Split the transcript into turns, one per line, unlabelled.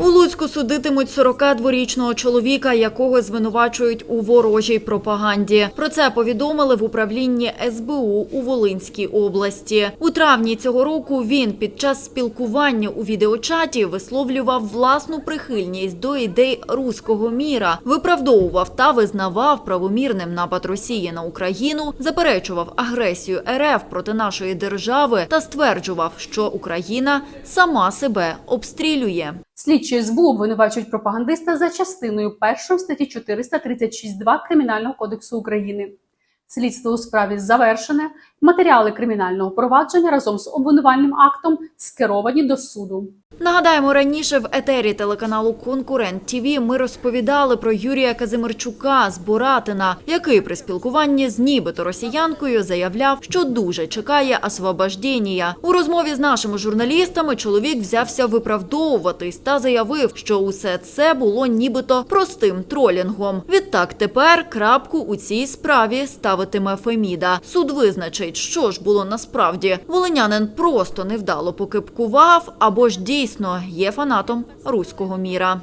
У Луцьку судитимуть 42-річного чоловіка, якого звинувачують у ворожій пропаганді. Про це повідомили в управлінні СБУ у Волинській області. У травні цього року він під час спілкування у відеочаті висловлював власну прихильність до ідей руського міра, виправдовував та визнавав правомірним напад Росії на Україну, заперечував агресію РФ проти нашої держави та стверджував, що Україна сама себе обстрілює.
Слідчі СБУ обвинувачують пропагандиста за частиною 1 статті 436.2 Кримінального кодексу України. Слідство у справі завершене. Матеріали кримінального провадження разом з обвинувальним актом скеровані до суду.
Нагадаємо, раніше в етері телеканалу Конкурент ТІВІ ми розповідали про Юрія Казимирчука з Боратина, який при спілкуванні з нібито росіянкою заявляв, що дуже чекає освобождення. У розмові з нашими журналістами чоловік взявся виправдовуватись та заявив, що усе це було нібито простим тролінгом. Відтак тепер крапку у цій справі ставитиме Феміда. Суд визначить, що ж було насправді. Волинянин просто невдало покипкував або ж дійсно є фанатом руського міра.